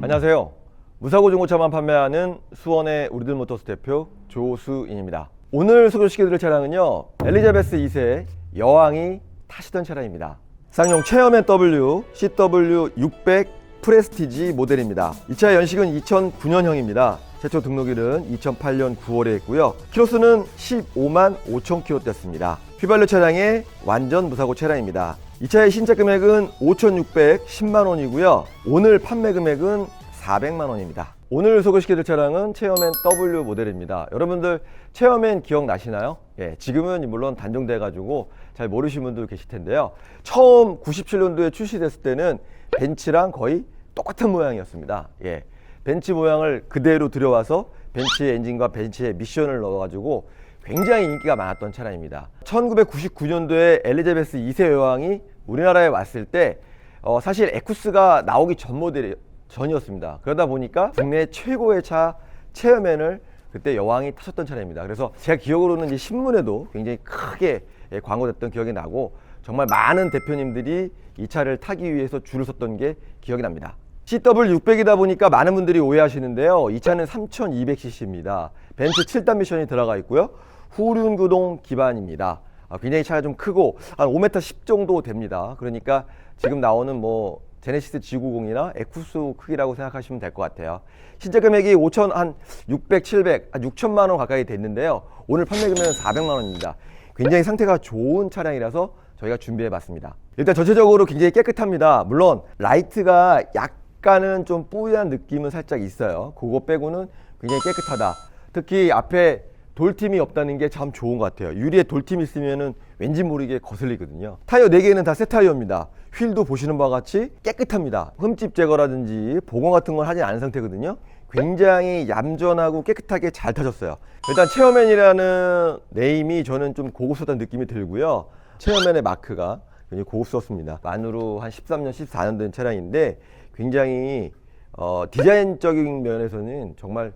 안녕하세요. 무사고 중고차만 판매하는 수원의 우리들 모터스 대표 조수인입니다. 오늘 소개시켜드릴 차량은요. 엘리자베스 2세 여왕이 타시던 차량입니다. 쌍용 체어맨 W CW600 프레스티지 모델입니다. 이 차의 연식은 2009년형입니다. 최초 등록일은 2008년 9월에 했고요. 키로수는 15만 5천 킬로 됐습니다. 휘발유 차량의 완전 무사고 차량입니다. 이 차의 신차 금액은 5,610만 원이고요. 오늘 판매 금액은 400만 원입니다. 오늘 소개시켜드릴 차량은 체어맨 W 모델입니다. 여러분들 체어맨 기억나시나요? 예, 지금은 물론 단종돼가지고 잘 모르시는 분들 계실 텐데요. 처음 97년도에 출시됐을 때는 벤츠랑 거의 똑같은 모양이었습니다. 예, 벤츠 모양을 그대로 들여와서 벤츠의 엔진과 벤츠의 미션을 넣어가지고 굉장히 인기가 많았던 차량입니다. 1999년도에 엘리자베스 2세 여왕이 우리나라에 왔을 때 어, 사실 에쿠스가 나오기 전 모델이 전이었습니다. 그러다 보니까 국내 최고의 차 체어맨을 그때 여왕이 타셨던 차량입니다. 그래서 제가 기억으로는 이제 신문에도 굉장히 크게 예, 광고됐던 기억이 나고 정말 많은 대표님들이 이 차를 타기 위해서 줄을 섰던 게 기억이 납니다. CW600이다 보니까 많은 분들이 오해하시는데요. 이 차는 3200cc입니다. 벤츠 7단 미션이 들어가 있고요. 후륜 구동 기반입니다. 아, 굉장히 차가 좀 크고 한 5m 10 정도 됩니다. 그러니까 지금 나오는 뭐 제네시스 G90이나 에쿠스 크기라고 생각하시면 될 것 같아요. 신차 금액이 5천 한 600, 700, 한 6천만 원 가까이 됐는데요. 오늘 판매 금액은 400만 원입니다. 굉장히 상태가 좋은 차량이라서 저희가 준비해 봤습니다. 일단 전체적으로 굉장히 깨끗합니다. 물론 라이트가 약 간은 좀 뿌연 느낌은 살짝 있어요. 그거 빼고는 굉장히 깨끗하다. 특히 앞에 돌팀이 없다는 게 참 좋은 것 같아요. 유리에 돌팀 있으면은 왠지 모르게 거슬리거든요. 타이어 4개는 다 새 타이어입니다. 휠도 보시는 바와 같이 깨끗합니다. 흠집 제거라든지 보강 같은 걸 하지 않은 상태거든요. 굉장히 얌전하고 깨끗하게 잘 타셨어요. 일단 체어맨이라는 네임이 저는 좀 고급스럽다는 느낌이 들고요. 체어맨의 마크가 굉장히 고급스럽습니다. 만으로 한 13년, 14년 된 차량인데 굉장히 어, 디자인적인 면에서는 정말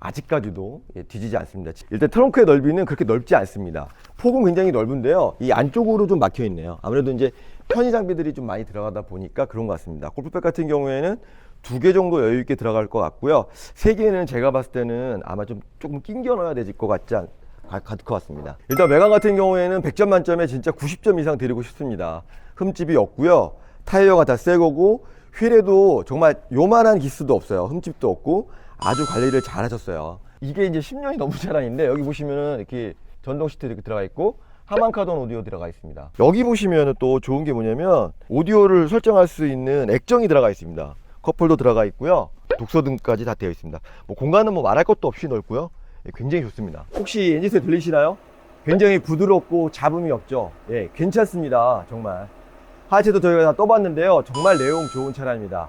아직까지도 예, 뒤지지 않습니다. 일단 트렁크의 넓이는 그렇게 넓지 않습니다. 폭은 굉장히 넓은데요. 이 안쪽으로 좀 막혀 있네요. 아무래도 이제 편의 장비들이 좀 많이 들어가다 보니까 그런 것 같습니다. 골프백 같은 경우에는 두 개 정도 여유 있게 들어갈 것 같고요. 세 개는 제가 봤을 때는 아마 좀 조금 낑겨 넣어야 될 것 같지 않, 가- 같을 것 같습니다. 일단 외관 같은 경우에는 100점 만점에 진짜 90점 이상 드리고 싶습니다. 흠집이 없고요. 타이어가 다 새 거고 휠에도 정말 요만한 기스도 없어요. 흠집도 없고 아주 관리를 잘 하셨어요. 이게 이제 10년이 넘은 차량인데 여기 보시면은 이렇게 전동 시트 이렇게 들어가 있고 하만카돈 오디오 들어가 있습니다. 여기 보시면은 또 좋은 게 뭐냐면 오디오를 설정할 수 있는 액정이 들어가 있습니다. 컵홀더 들어가 있고요. 독서 등까지 다 되어 있습니다. 뭐 공간은 뭐 말할 것도 없이 넓고요. 예, 굉장히 좋습니다. 혹시 엔진 소리 들리시나요? 굉장히 부드럽고 잡음이 없죠. 예, 괜찮습니다. 정말. 하체도 저희가 다 떠봤는데요. 정말 내용 좋은 차량입니다.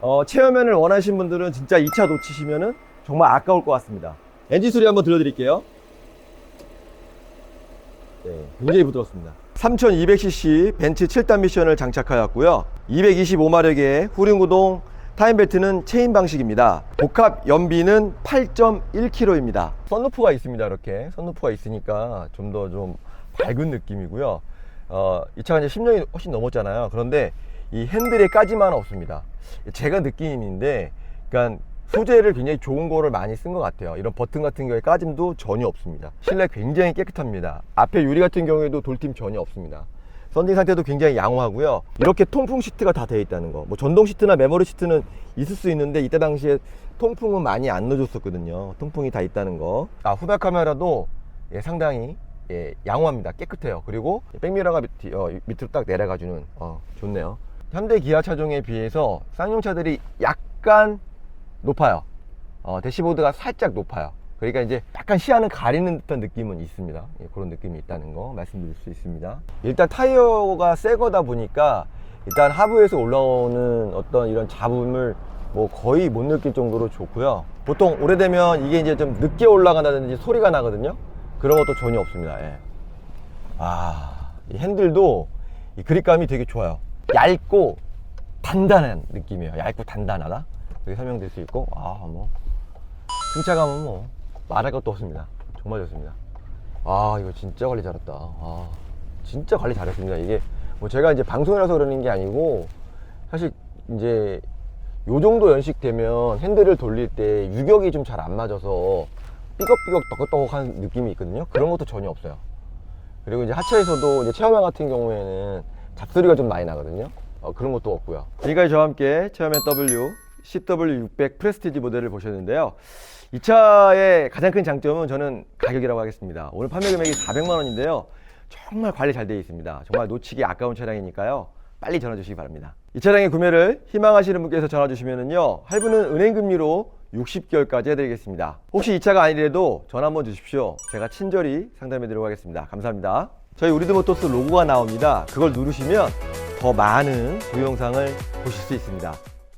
어, 체험면을 원하시는 분들은 진짜 2차 놓치시면은 정말 아까울 것 같습니다. 엔진 소리 한번 들려드릴게요. 네, 굉장히 부드럽습니다. 3200cc 벤츠 7단 미션을 장착하였고요. 225마력의 후륜구동 타임벨트는 체인 방식입니다. 복합 연비는 8.1km입니다. 썬루프가 있습니다. 이렇게 썬루프가 있으니까 좀 더좀 밝은 느낌이고요. 어, 이 차가 이제 10년이 훨씬 넘었잖아요. 그런데 이 핸들에 까지만 없습니다. 제가 느낌인데, 그러니까 소재를 굉장히 좋은 거를 많이 쓴 것 같아요. 이런 버튼 같은 경우에 까짐도 전혀 없습니다. 실내 굉장히 깨끗합니다. 앞에 유리 같은 경우에도 돌팀 전혀 없습니다. 썬팅 상태도 굉장히 양호하고요. 이렇게 통풍 시트가 다 되어 있다는 거. 뭐 전동 시트나 메모리 시트는 있을 수 있는데 이때 당시에 통풍은 많이 안 넣어줬었거든요. 통풍이 다 있다는 거. 아 후방 카메라도 예, 상당히 예, 양호합니다. 깨끗해요. 그리고 백미러가 밑, 어, 밑으로 딱 내려가주는 어, 좋네요. 현대 기아 차종에 비해서 쌍용차들이 약간 높아요. 어, 대시보드가 살짝 높아요. 그러니까 이제 약간 시야는 가리는 듯한 느낌은 있습니다. 예, 그런 느낌이 있다는 거 말씀드릴 수 있습니다. 일단 타이어가 새 거다 보니까 일단 하부에서 올라오는 어떤 이런 잡음을 뭐 거의 못 느낄 정도로 좋고요. 보통 오래되면 이게 이제 좀 늦게 올라간다든지 소리가 나거든요. 그런 것도 전혀 없습니다. 예. 아, 이 핸들도 이 그립감이 되게 좋아요. 얇고 단단한 느낌이에요. 얇고 단단하다. 그렇게 설명될 수 있고, 아, 뭐, 승차감은 뭐, 말할 것도 없습니다. 정말 좋습니다. 아 이거 진짜 관리 잘했다. 아 진짜 관리 잘했습니다. 이게 뭐 제가 이제 방송이라서 그러는 게 아니고 사실 이제 요 정도 연식 되면 핸들을 돌릴 때 유격이 좀 잘 안 맞아서 삐걱삐걱 떡떡떡한 느낌이 있거든요. 그런 것도 전혀 없어요. 그리고 이제 하체에서도 이제 체험형 같은 경우에는 잡소리가 좀 많이 나거든요. 어, 그런 것도 없고요. 지금까지 저와 함께 체험형 W CW600 프레스티지 모델을 보셨는데요. 이 차의 가장 큰 장점은 저는 가격이라고 하겠습니다. 오늘 판매 금액이 400만 원인데요. 정말 관리 잘 되어 있습니다. 정말 놓치기 아까운 차량이니까요. 빨리 전화 주시기 바랍니다. 이 차량의 구매를 희망하시는 분께서 전화 주시면은요. 할부는 은행 금리로 60개월까지 해드리겠습니다. 혹시 이 차가 아니래도 전화 한번 주십시오. 제가 친절히 상담해 드리도록 하겠습니다. 감사합니다. 저희 우리드모토스 로고가 나옵니다. 그걸 누르시면 더 많은 동영상을 보실 수 있습니다.